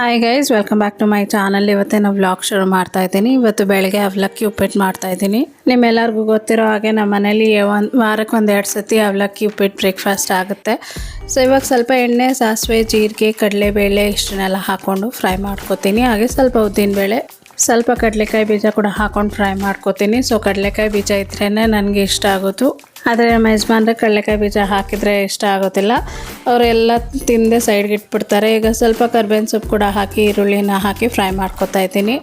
Hi guys welcome back to my channel ಇವತ್ತೇ ನಾವು vlog ಶುರು ಮಾಡ್ತಾ ಇದ್ದೀನಿ. ಇವತ್ತು ಬೆಳಗ್ಗೆ ಅವಲಕ್ಕಿ ಉಪ್ಪಿಟ್ಟು ಮಾಡ್ತಾ ಇದ್ದೀನಿ. ನಿಮ್ಮೆಲ್ಲರಿಗೂ ಗೊತ್ತಿರೋ ಹಾಗೆ ನಮ್ಮ ಮನೇಲಿ ಒಂದು ವಾರಕ್ಕೆ ಒಂದು ಎರಡು ಸತಿ ಅವಲಕ್ಕಿ ಉಪ್ಪಿಟ್ಟು ಬ್ರೇಕ್ಫಾಸ್ಟ್ ಆಗುತ್ತೆ. ಸೊ ಇವಾಗ ಸ್ವಲ್ಪ ಎಣ್ಣೆ, ಸಾಸಿವೆ, ಜೀರಿಗೆ, ಕಡಲೆಬೇಳೆ ಇಷ್ಟನ್ನೆಲ್ಲ ಹಾಕ್ಕೊಂಡು ಫ್ರೈ ಮಾಡ್ಕೊತೀನಿ. ಹಾಗೆ ಸ್ವಲ್ಪ ಉದ್ದಿನಬೇಳೆ ಸ್ವಲ್ಪ ಕಡಲೆಕಾಯಿ ಬೀಜ ಕೂಡ ಹಾಕೊಂಡು ಫ್ರೈ ಮಾಡ್ಕೋತೀನಿ. ಸೊ ಕಡಲೆಕಾಯಿ ಬೀಜ ಇದ್ರೇ ನನಗೆ ಇಷ್ಟ ಆಗೋದು. ಆದರೆ ನಮ್ಮ ಯಜಮಾನ್ರೆ ಕಡಲೆಕಾಯಿ ಬೀಜ ಹಾಕಿದರೆ ಇಷ್ಟ ಆಗೋದಿಲ್ಲ. ಅವರೆಲ್ಲ ತಿಂದೆ ಸೈಡ್ಗೆ ಇಟ್ಬಿಡ್ತಾರೆ. ಈಗ ಸ್ವಲ್ಪ ಕರ್ಬೇವಿನ ಸೊಪ್ಪು ಕೂಡ ಹಾಕಿ, ಈರುಳ್ಳಿನ ಹಾಕಿ ಫ್ರೈ ಮಾಡ್ಕೊತಾ ಇದ್ದೀನಿ.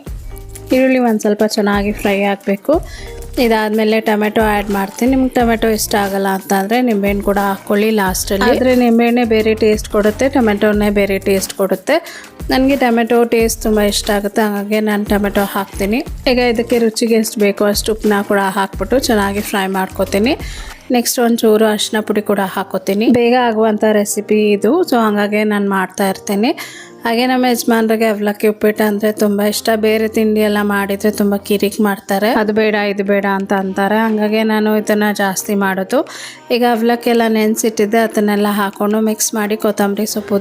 ಈರುಳ್ಳಿ ಒಂದು ಸ್ವಲ್ಪ ಚೆನ್ನಾಗಿ ಫ್ರೈ ಆಗಬೇಕು. ಇದಾದಮೇಲೆ ಟೊಮೆಟೊ ಆ್ಯಡ್ ಮಾಡ್ತೀನಿ. ನಿಮ್ಗೆ ಟೊಮೆಟೊ ಇಷ್ಟ ಆಗಲ್ಲ ಅಂತಂದರೆ ನಿಂಬೆಹಣ್ಣು ಕೂಡ ಹಾಕ್ಕೊಳ್ಳಿ ಲಾಸ್ಟಲ್ಲಿ. ಆದರೆ ನಿಂಬೆಹಣ್ಣೆ ಬೇರೆ ಟೇಸ್ಟ್ ಕೊಡುತ್ತೆ, ಟೊಮೆಟೊನೇ ಬೇರೆ ಟೇಸ್ಟ್ ಕೊಡುತ್ತೆ. ನನಗೆ ಟೊಮೆಟೊ ಟೇಸ್ಟ್ ತುಂಬ ಇಷ್ಟ ಆಗುತ್ತೆ, ಹಾಗಾಗಿ ನಾನು ಟೊಮೆಟೊ ಹಾಕ್ತೀನಿ. ಈಗ ಇದಕ್ಕೆ ರುಚಿಗೆ ಎಷ್ಟು ಬೇಕೋ ಅಷ್ಟು ಉಪ್ಪನ್ನ ಕೂಡ ಹಾಕ್ಬಿಟ್ಟು ಚೆನ್ನಾಗಿ ಫ್ರೈ ಮಾಡ್ಕೊತೀನಿ. ನೆಕ್ಸ್ಟ್ ಒಂಚೂರು ಅರಿಶಿನ ಪುಡಿ ಕೂಡ ಹಾಕೋತೀನಿ ಬೇಗ ಆಗುವಂಥ ರೆಸಿಪಿ ಇದು, ಸೊ ಹಾಗಾಗಿ ನಾನು ಮಾಡ್ತಾ ಇರ್ತೀನಿ. ಹಾಗೆ ನಮ್ಮ ಯಜಮಾನ್ರಿಗೆ ಅವಲಕ್ಕಿ ಉಪ್ಪಿಟ್ಟು ಅಂದ್ರೆ ತುಂಬಾ ಇಷ್ಟ. ಬೇರೆ ತಿಂಡಿ ಎಲ್ಲ ಮಾಡಿದ್ರೆ ತುಂಬಾ ಕಿರಿಕ್ ಮಾಡ್ತಾರೆ. ಅದು ಬೇಡ ಇದು ಬೇಡ ಅಂತ ಅಂತಾರೆ. ಹಂಗಾಗಿ ನಾನು ಇದನ್ನು ಜಾಸ್ತಿ ಮಾಡೋದು. ಈಗ ಅವಲಕ್ಕಿ ಎಲ್ಲ ನೆನೆಸಿಟ್ಟಿದ್ದೆ ಅದನ್ನೆಲ್ಲ ಹಾಕೊಂಡು ಮಿಕ್ಸ್ ಮಾಡಿ ಕೊತ್ತಂಬರಿ ಸೊಪ್ಪು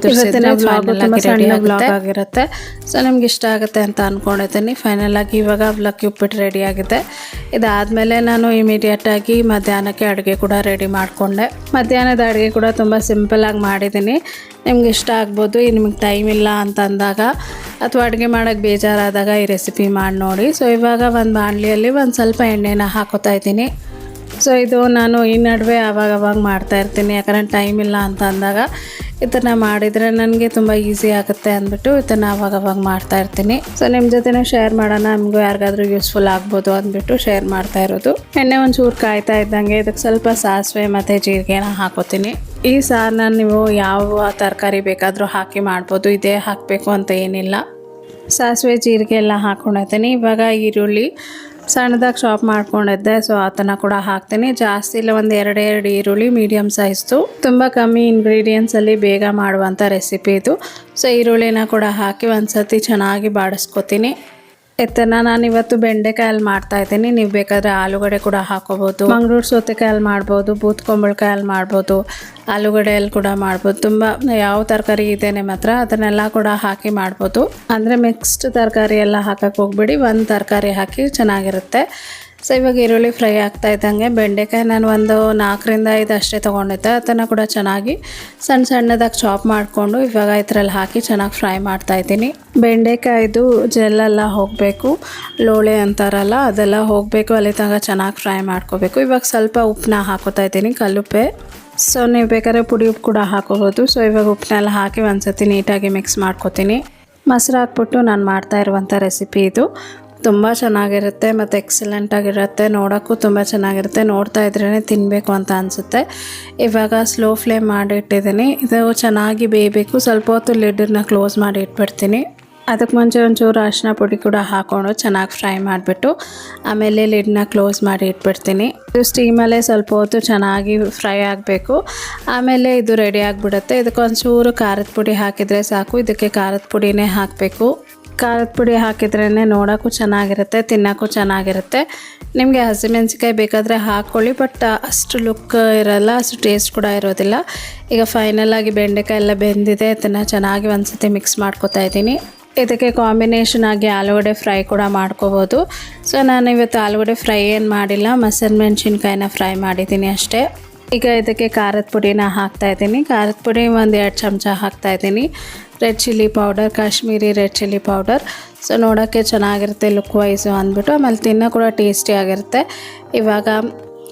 ಬ್ಲಾಗ್ ಆಗಿರುತ್ತೆ. ಸೊ ನಿಮ್ಗೆ ಇಷ್ಟ ಆಗುತ್ತೆ ಅಂತ ಅಂದ್ಕೊಂಡಿದ್ದೀನಿ ಫೈನಲ್ ಆಗಿ ಇವಾಗ ಅವಲಕ್ಕಿ ಉಪ್ಪಿಟ್ಟು ರೆಡಿ ಆಗಿದೆ. ಇದಾದ್ಮೇಲೆ ನಾನು ಇಮಿಡಿಯೇಟ್ ಆಗಿ ಮಧ್ಯಾಹ್ನಕ್ಕೆ ಅಡುಗೆ ಕೂಡ ರೆಡಿ ಮಾಡಿಕೊಂಡೆ. ಮಧ್ಯಾಹ್ನದ ಅಡುಗೆ ಕೂಡ ತುಂಬ ಆಗಿ ಮಾಡಿದ್ದೀನಿ. ನಿಮ್ಗೆ ಇಷ್ಟ ಆಗ್ಬೋದು ನಿಮಗೆ ಟೈಮ್ ಇಲ್ಲ ಅಂತ ಅಂದಾಗ ಅಥವಾ ಅಡುಗೆ ಮಾಡೋಕ್ಕೆ ಬೇಜಾರಾದಾಗ ಈ ರೆಸಿಪಿ ಮಾಡಿ ನೋಡಿ. ಸೊ ಇವಾಗ ಒಂದು ಬಾಣಲಿಯಲ್ಲಿ ಒಂದು ಸ್ವಲ್ಪ ಎಣ್ಣೆನ ಹಾಕೋತಾ ಇದ್ದೀನಿ. ಸೊ ಇದು ನಾನು ಈ ನಡುವೆ ಆವಾಗ ಅವಾಗ ಮಾಡ್ತಾ ಇರ್ತೀನಿ. ಯಾಕಂದರೆ ಟೈಮ್ ಇಲ್ಲ ಅಂತ ಅಂದಾಗ ಇದನ್ನು ಮಾಡಿದರೆ ನನಗೆ ತುಂಬ ಈಸಿ ಆಗುತ್ತೆ ಅಂದ್ಬಿಟ್ಟು ಇದನ್ನು ಅವಾಗ ಅವಾಗ ಮಾಡ್ತಾ ಇರ್ತೀನಿ. ಸೊ ನಿಮ್ಮ ಜೊತೆನೂ ಶೇರ್ ಮಾಡೋಣ. ನಮಗೂ ಯಾರಿಗಾದ್ರೂ ಯೂಸ್ಫುಲ್ ಆಗ್ಬೋದು ಅಂದ್ಬಿಟ್ಟು ಶೇರ್ ಮಾಡ್ತಾ ಇರೋದು. ಎಣ್ಣೆ ಒಂಚೂರು ಕಾಯ್ತಾ ಇದ್ದಂಗೆ ಇದಕ್ಕೆ ಸ್ವಲ್ಪ ಸಾಸಿವೆ ಮತ್ತು ಜೀರಿಗೆನ ಹಾಕೋತೀನಿ. ಈ ಸಾರನ್ನ ನೀವು ಯಾವ ತರಕಾರಿ ಬೇಕಾದರೂ ಹಾಕಿ ಮಾಡ್ಬೋದು. ಇದೇ ಹಾಕಬೇಕು ಅಂತ ಏನಿಲ್ಲ. ಸಾಸಿವೆ ಜೀರಿಗೆ ಎಲ್ಲ ಹಾಕ್ಕೊಂಡಿರ್ತೀನಿ ಇವಾಗ ಈರುಳ್ಳಿ ಸಣ್ಣದಾಗಿ ಶಾಪ್ ಮಾಡ್ಕೊಂಡಿದ್ದೆ ಸೊ ಅದನ್ನು ಕೂಡ ಹಾಕ್ತೀನಿ. ಜಾಸ್ತಿ ಇಲ್ಲ, ಒಂದು ಎರಡು ಎರಡು ಈರುಳ್ಳಿ ಮೀಡಿಯಮ್ ಸೈಜ್ದು ತುಂಬ ಕಮ್ಮಿ ಇಂಗ್ರೀಡಿಯೆಂಟ್ಸಲ್ಲಿ ಬೇಗ ಮಾಡುವಂಥ ರೆಸಿಪಿ ಇದು. ಸೊ ಈರುಳ್ಳಿನ ಕೂಡ ಹಾಕಿ ಒಂದು ಸರ್ತಿ ಚೆನ್ನಾಗಿ ಬಾಡಿಸ್ಕೊತೀನಿ. ಎತ್ತನ ನಾನು ಇವತ್ತು ಬೆಂಡೆಕಾಯಲ್ಲಿ ಮಾಡ್ತಾ ಇದ್ದೀನಿ. ನೀವು ಬೇಕಾದರೆ ಆಲೂಗಡೆ ಕೂಡ ಹಾಕೋಬೋದು. ಮಂಗಳೂರು ಸೌತೆಕಾಯಲ್ಲಿ ಮಾಡ್ಬೋದು, ಬೂತ್ ಕುಂಬಳಕಾಯಲ್ಲಿ ಮಾಡ್ಬೋದು ಆಲೂಗಡೆಯಲ್ಲಿ ಕೂಡ ಮಾಡ್ಬೋದು. ತುಂಬ ಯಾವ ತರಕಾರಿ ಇದೆ ನಿಮ್ಮ ಹತ್ರ ಅದನ್ನೆಲ್ಲ ಕೂಡ ಹಾಕಿ ಮಾಡ್ಬೋದು. ಅಂದರೆ ಮಿಕ್ಸ್ಡ್ ತರಕಾರಿ ಎಲ್ಲ ಹಾಕಕ್ಕೆ ಹೋಗ್ಬಿಡಿ. ಒಂದು ತರಕಾರಿ ಹಾಕಿ ಚೆನ್ನಾಗಿರುತ್ತೆ. ಸೊ ಇವಾಗ ಈರುಳ್ಳಿ ಫ್ರೈ ಆಗ್ತಾ ಇದ್ದಂಗೆ. ಬೆಂಡೆಕಾಯಿ ನಾನು ಒಂದು ನಾಲ್ಕರಿಂದ ಐದು ಅಷ್ಟೇ ತೊಗೊಂಡಿದ್ದೆ. ಅದನ್ನು ಕೂಡ ಚೆನ್ನಾಗಿ ಸಣ್ಣ ಸಣ್ಣದಾಗಿ ಚಾಪ್ ಮಾಡಿಕೊಂಡು ಇವಾಗ ಇದರಲ್ಲಿ ಹಾಕಿ ಚೆನ್ನಾಗಿ ಫ್ರೈ ಮಾಡ್ತಾ ಇದ್ದೀನಿ. ಬೆಂಡೆಕಾಯ್ದು ಜೆಲ್ಲೆಲ್ಲ ಹೋಗಬೇಕು. ಲೋಳೆ ಅಂತಾರಲ್ಲ, ಅದೆಲ್ಲ ಹೋಗಬೇಕು. ಅಲ್ಲಿ ತನಕ ಚೆನ್ನಾಗಿ ಫ್ರೈ ಮಾಡ್ಕೋಬೇಕು. ಇವಾಗ ಸ್ವಲ್ಪ ಉಪ್ಪನ್ನ ಹಾಕೋತಾ ಇದ್ದೀನಿ, ಕಲ್ಲುಪ್ಪೆ. ಸೊ ನೀವು ಬೇಕಾದ್ರೆ ಪುಡಿ ಉಪ್ಪು ಕೂಡ ಹಾಕೋಬೋದು. ಸೊ ಇವಾಗ ಉಪ್ಪನ್ನೆಲ್ಲ ಹಾಕಿ ಒಂದು ಸತಿ ನೀಟಾಗಿ ಮಿಕ್ಸ್ ಮಾಡ್ಕೋತೀನಿ. ಮೊಸರು ಹಾಕ್ಬಿಟ್ಟು ನಾನು ಮಾಡ್ತಾ ಇರುವಂಥ ರೆಸಿಪಿ ಇದು. ತುಂಬ ಚೆನ್ನಾಗಿರುತ್ತೆ ಮತ್ತು ಎಕ್ಸಲೆಂಟಾಗಿರುತ್ತೆ ನೋಡೋಕ್ಕೂ ತುಂಬ ಚೆನ್ನಾಗಿರುತ್ತೆ. ನೋಡ್ತಾ ಇದ್ರೇ ತಿನ್ನಬೇಕು ಅಂತ ಅನಿಸುತ್ತೆ. ಇವಾಗ ಸ್ಲೋ ಫ್ಲೇಮ್ ಮಾಡಿಟ್ಟಿದ್ದೀನಿ. ಇದು ಚೆನ್ನಾಗಿ ಬೇಯಬೇಕು. ಸ್ವಲ್ಪ ಹೊತ್ತು ಲಿಡ್ಡನ್ನ ಕ್ಲೋಸ್ ಮಾಡಿ ಇಟ್ಬಿಡ್ತೀನಿ. ಅದಕ್ಕೆ ಮುಂಚೆ ಒಂಚೂರು ಅರಿಶಿನ ಪುಡಿ ಕೂಡ ಹಾಕೊಂಡು ಚೆನ್ನಾಗಿ ಫ್ರೈ ಮಾಡಿಬಿಟ್ಟು ಆಮೇಲೆ ಲಿಡ್ನ ಕ್ಲೋಸ್ ಮಾಡಿ ಇಟ್ಬಿಡ್ತೀನಿ. ಇದು ಸ್ಟೀಮಲ್ಲೇ ಸ್ವಲ್ಪ ಹೊತ್ತು ಚೆನ್ನಾಗಿ ಫ್ರೈ ಆಗಬೇಕು. ಆಮೇಲೆ ಇದು ರೆಡಿ ಆಗಿಬಿಡುತ್ತೆ. ಇದಕ್ಕೊಂಚೂರು ಖಾರದ ಪುಡಿ ಹಾಕಿದರೆ ಸಾಕು. ಇದಕ್ಕೆ ಖಾರದ ಪುಡಿನೇ ಹಾಕಬೇಕು. ಖಾರದ ಪುಡಿ ಹಾಕಿದ್ರೇ ನೋಡೋಕ್ಕೂ ಚೆನ್ನಾಗಿರುತ್ತೆ, ತಿನ್ನೋಕ್ಕೂ ಚೆನ್ನಾಗಿರುತ್ತೆ. ನಿಮಗೆ ಹಸಿಮೆಣ್ಸಿಕಾಯಿ ಬೇಕಾದರೆ ಹಾಕ್ಕೊಳ್ಳಿ ಬಟ್ ಅಷ್ಟು ಲುಕ್ ಇರಲ್ಲ, ಅಷ್ಟು ಟೇಸ್ಟ್ ಕೂಡ ಇರೋದಿಲ್ಲ. ಈಗ ಫೈನಲಾಗಿ ಬೆಂಡೆಕಾಯಿ ಎಲ್ಲ ಬೆಂದಿದೆ, ಅದನ್ನು ಚೆನ್ನಾಗಿ ಒಂದ್ಸತಿ ಮಿಕ್ಸ್ ಮಾಡ್ಕೊತಾ ಇದ್ದೀನಿ. ಇದಕ್ಕೆ ಕಾಂಬಿನೇಷನ್ ಆಗಿ ಆಲೂಗಡೆ ಫ್ರೈ ಕೂಡ ಮಾಡ್ಕೋಬೋದು. ಸೊ ನಾನು ಇವತ್ತು ಆಲೂಗಡೆ ಫ್ರೈ ಏನು ಮಾಡಿಲ್ಲ ಮಸಾಲೆ ಮೆಣಸಿನ್ಕಾಯಿನ ಫ್ರೈ ಮಾಡಿದ್ದೀನಿ ಅಷ್ಟೇ. ಈಗ ಇದಕ್ಕೆ ಖಾರದ ಪುಡಿನ ಹಾಕ್ತಾ ಇದ್ದೀನಿ. ಖಾರದ ಪುಡಿ ಒಂದು ಎರಡು ಚಮಚ ಹಾಕ್ತಾ ಇದ್ದೀನಿ. Red chilli powder Kashmiri red chilli powder so ನೋಡೋಕ್ಕೆ ಚೆನ್ನಾಗಿರುತ್ತೆ ಲುಕ್ ವೈಸು ಅಂದ್ಬಿಟ್ಟು. ಆಮೇಲೆ ತಿನ್ನೋ ಕೂಡ ಟೇಸ್ಟಿ ಆಗಿರುತ್ತೆ. ಇವಾಗ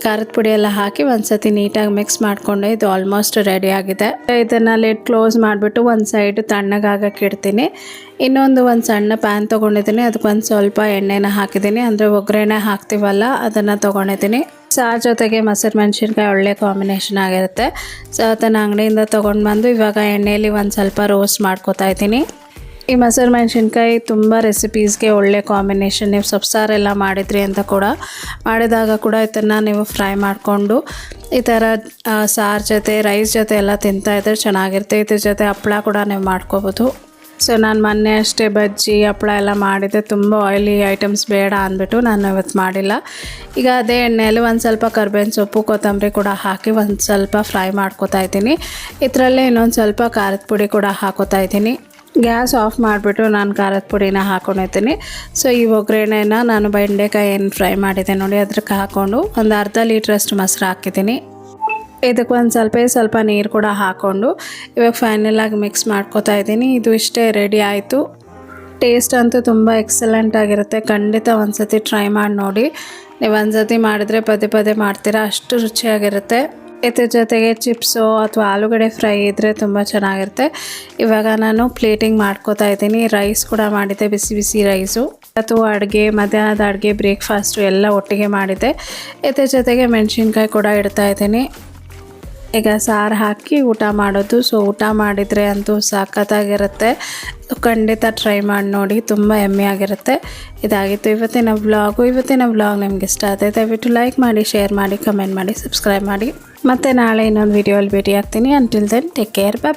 ಖಾರದ ಪುಡಿ ಎಲ್ಲ ಹಾಕಿ ಒಂದ್ಸತಿ ನೀಟಾಗಿ ಮಿಕ್ಸ್ ಮಾಡಿಕೊಂಡು ಇದು ಆಲ್ಮೋಸ್ಟ್ ರೆಡಿ ಆಗಿದೆ. ಇದನ್ನು ಲಿಡ್ ಕ್ಲೋಸ್ ಮಾಡಿಬಿಟ್ಟು ಒಂದು ಸೈಡ್ ತಣ್ಣಗಾಗಕ್ಕೆ ಇಡ್ತೀನಿ. ಇನ್ನೊಂದು ಒಂದು ಸಣ್ಣ ಪ್ಯಾನ್ ತೊಗೊಂಡಿದ್ದೀನಿ. ಅದಕ್ಕೆ ಒಂದು ಸ್ವಲ್ಪ ಎಣ್ಣೆನ ಹಾಕಿದ್ದೀನಿ. ಅಂದರೆ ಒಗ್ಗರಣೆ ಹಾಕ್ತೀವಲ್ಲ, ಅದನ್ನು ತೊಗೊಂಡಿದ್ದೀನಿ. ಸಾರ್ ಜೊತೆಗೆ ಮೊಸರು ಮೆಣಸಿನ್ಕಾಯಿ ಒಳ್ಳೆ ಕಾಂಬಿನೇಷನ್ ಆಗಿರುತ್ತೆ. ಸೊ ಅದನ್ನು ಅಂಗಡಿಯಿಂದ ತೊಗೊಂಡು ಬಂದು ಇವಾಗ ಎಣ್ಣೆಯಲ್ಲಿ ಒಂದು ಸ್ವಲ್ಪ ರೋಸ್ಟ್ ಮಾಡ್ಕೋತಾ ಇದ್ದೀನಿ. ಈ ಮೊಸರು ಮೆಣಸಿನ್ಕಾಯಿ ತುಂಬ ರೆಸಿಪೀಸ್ಗೆ ಒಳ್ಳೆ ಕಾಂಬಿನೇಷನ್ ನೀವು ಸೊಪ್ಸಾರೆಲ್ಲ ಮಾಡಿದ್ರಿ ಅಂತ ಕೂಡ ಮಾಡಿದಾಗ ಕೂಡ ಇದನ್ನು ನೀವು ಫ್ರೈ ಮಾಡಿಕೊಂಡು ಈ ಥರ ಸಾರು ಜೊತೆ ರೈಸ್ ಜೊತೆ ಎಲ್ಲ ತಿಂತಾಯಿದ್ರೆ ಚೆನ್ನಾಗಿರುತ್ತೆ. ಇದ್ರ ಜೊತೆ ಹಪ್ಪಳ ಕೂಡ ನೀವು ಮಾಡ್ಕೋಬೋದು. ಸೊ ನಾನು ಮೊನ್ನೆ ಅಷ್ಟೇ ಬಜ್ಜಿ, ಹಪ್ಪಳ ಎಲ್ಲ ಮಾಡಿದ್ದೆ. ತುಂಬ ಆಯಿಲಿ ಐಟಮ್ಸ್ ಬೇಡ ಅಂದ್ಬಿಟ್ಟು ನಾನು ಇವತ್ತು ಮಾಡಿಲ್ಲ. ಈಗ ಅದೇ ಎಣ್ಣೆಯಲ್ಲಿ ಒಂದು ಸ್ವಲ್ಪ ಕರ್ಬೇವಿನ ಸೊಪ್ಪು, ಕೊತ್ತಂಬರಿ ಕೂಡ ಹಾಕಿ ಒಂದು ಸ್ವಲ್ಪ ಫ್ರೈ ಮಾಡ್ಕೋತಾ ಇದ್ದೀನಿ. ಇದರಲ್ಲೇ ಇನ್ನೊಂದು ಸ್ವಲ್ಪ ಖಾರದ ಪುಡಿ ಕೂಡ ಹಾಕೋತಾ ಇದ್ದೀನಿ. ಗ್ಯಾಸ್ ಆಫ್ ಮಾಡಿಬಿಟ್ಟು ನಾನು ಖಾರದ ಪುಡಿನ ಹಾಕೊಂಡಿರ್ತೀನಿ. ಸೊ ಈ ಒಗ್ಗರಣೆನ ನಾನು ಬೆಂಡೆಕಾಯಿ ಏನು ಫ್ರೈ ಮಾಡಿದೆ ನೋಡಿ ಅದಕ್ಕೆ ಹಾಕ್ಕೊಂಡು ಒಂದು ಅರ್ಧ ಲೀಟ್ರಷ್ಟು ಮೊಸರು ಹಾಕಿದ್ದೀನಿ. ಇದಕ್ಕೆ ಒಂದು ಸ್ವಲ್ಪ ಸ್ವಲ್ಪ ನೀರು ಕೂಡ ಹಾಕ್ಕೊಂಡು ಇವಾಗ ಫೈನಲಾಗಿ ಮಿಕ್ಸ್ ಮಾಡ್ಕೊತಾ ಇದ್ದೀನಿ. ಇದು ಇಷ್ಟೇ ರೆಡಿ ಆಯಿತು. ಟೇಸ್ಟ್ ಅಂತೂ ತುಂಬ ಎಕ್ಸಲೆಂಟ್ ಆಗಿರುತ್ತೆ. ಖಂಡಿತ ಒಂದ್ಸತಿ ಟ್ರೈ ಮಾಡಿ ನೋಡಿ. ನೀವು ಒಂದ್ಸತಿ ಮಾಡಿದ್ರೆ ಪದೇ ಪದೇ ಮಾಡ್ತೀರಾ, ಅಷ್ಟು ರುಚಿಯಾಗಿರುತ್ತೆ. ಇದ್ರ ಜೊತೆಗೆ ಚಿಪ್ಸು ಅಥವಾ ಆಲೂಗಡ್ಡೆ ಫ್ರೈ ಇದ್ದರೆ ತುಂಬ ಚೆನ್ನಾಗಿರುತ್ತೆ. ಇವಾಗ ನಾನು ಪ್ಲೇಟಿಂಗ್ ಮಾಡ್ಕೋತಾ ಇದ್ದೀನಿ. ರೈಸ್ ಕೂಡ ಮಾಡಿದ್ದೆ, ಬಿಸಿ ಬಿಸಿ ರೈಸು. ಅಥವಾ ಅಡುಗೆ, ಮಧ್ಯಾಹ್ನದ ಅಡುಗೆ, ಬ್ರೇಕ್ಫಾಸ್ಟು ಎಲ್ಲ ಒಟ್ಟಿಗೆ ಮಾಡಿದ್ದೆ. ಇದ್ರ ಜೊತೆಗೆ ಮೆಣಸಿನ್ಕಾಯಿ ಕೂಡ ಇಡ್ತಾ ಇದ್ದೀನಿ. ಈಗ ಸಾರು ಹಾಕಿ ಊಟ ಮಾಡೋದು. ಸೊ ಊಟ ಮಾಡಿದರೆ ಅಂತೂ ಸಾಕತ್ತಾಗಿರುತ್ತೆ ಖಂಡಿತ ಟ್ರೈ ಮಾಡಿ ನೋಡಿ, ತುಂಬ ಆಗಿರುತ್ತೆ ಇದಾಗಿತ್ತು ಇವತ್ತಿನ ವ್ಲಾಗು ಇವತ್ತಿನ ವ್ಲಾಗ್ ನಿಮ್ಗೆ ಇಷ್ಟ ಆಗುತ್ತೆ ದಯವಿಟ್ಟು ಲೈಕ್ ಮಾಡಿ ಶೇರ್ ಮಾಡಿ ಕಮೆಂಟ್ ಮಾಡಿ ಸಬ್ಸ್ಕ್ರೈಬ್ ಮಾಡಿ. ಮತ್ತು ನಾಳೆ ಇನ್ನೊಂದು ವೀಡಿಯೋಲಿ ಭೇಟಿ ಆಗ್ತೀನಿ until then take care bye